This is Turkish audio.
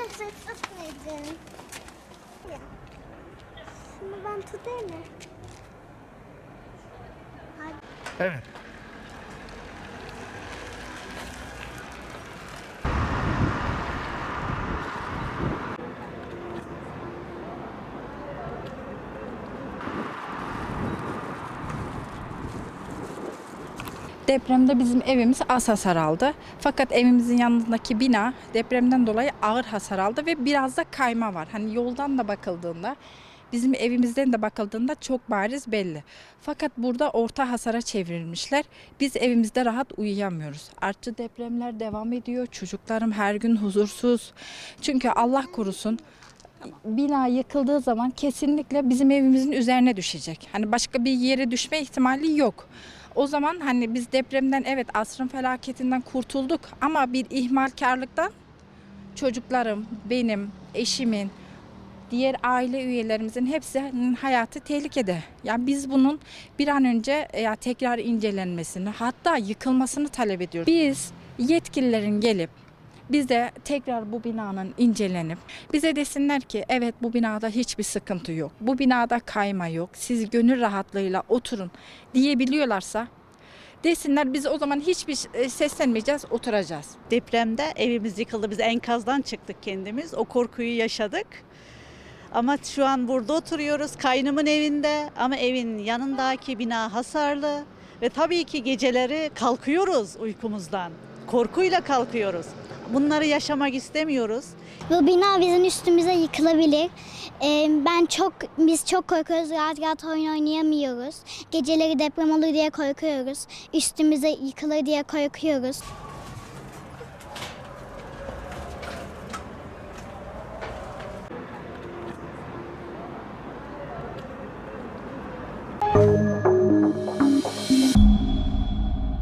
Neden? Ya. Şunu ben tutayım mı? Hadi. Evet. Depremde bizim evimiz az hasar aldı. Fakat evimizin yanındaki bina depremden dolayı ağır hasar aldı ve biraz da kayma var. Hani yoldan da bakıldığında bizim evimizden de bakıldığında çok bariz belli. Fakat burada orta hasara çevrilmişler. Biz evimizde rahat uyuyamıyoruz. Artçı depremler devam ediyor. Çocuklarım her gün huzursuz. Çünkü Allah korusun bina yıkıldığı zaman kesinlikle bizim evimizin üzerine düşecek. Hani başka bir yere düşme ihtimali yok. O zaman hani biz depremden evet asrın felaketinden kurtulduk ama bir ihmalkarlıktan çocuklarım, benim, eşimin, diğer aile üyelerimizin hepsinin hayatı tehlikede. Yani biz bunun bir an önce ya tekrar incelenmesini hatta yıkılmasını talep ediyoruz. Biz yetkililerin gelip bize tekrar bu binanın incelenip bize desinler ki evet bu binada hiçbir sıkıntı yok. Bu binada kayma yok. Siz gönül rahatlığıyla oturun diyebiliyorlarsa desinler biz o zaman hiçbir e, seslenmeyeceğiz, oturacağız. Depremde evimiz yıkıldı. Biz enkazdan çıktık kendimiz. O korkuyu yaşadık. Ama şu an burada oturuyoruz. Kaynımın evinde ama evin yanındaki bina hasarlı. Ve tabii ki geceleri kalkıyoruz uykumuzdan. Korkuyla kalkıyoruz. Bunları yaşamak istemiyoruz. Bu bina bizim üstümüze yıkılabilir. Ee, ben çok, biz çok korkuyoruz. Rahat rahat oyun oynayamıyoruz. Geceleri deprem olur diye korkuyoruz. Üstümüze yıkılır diye korkuyoruz.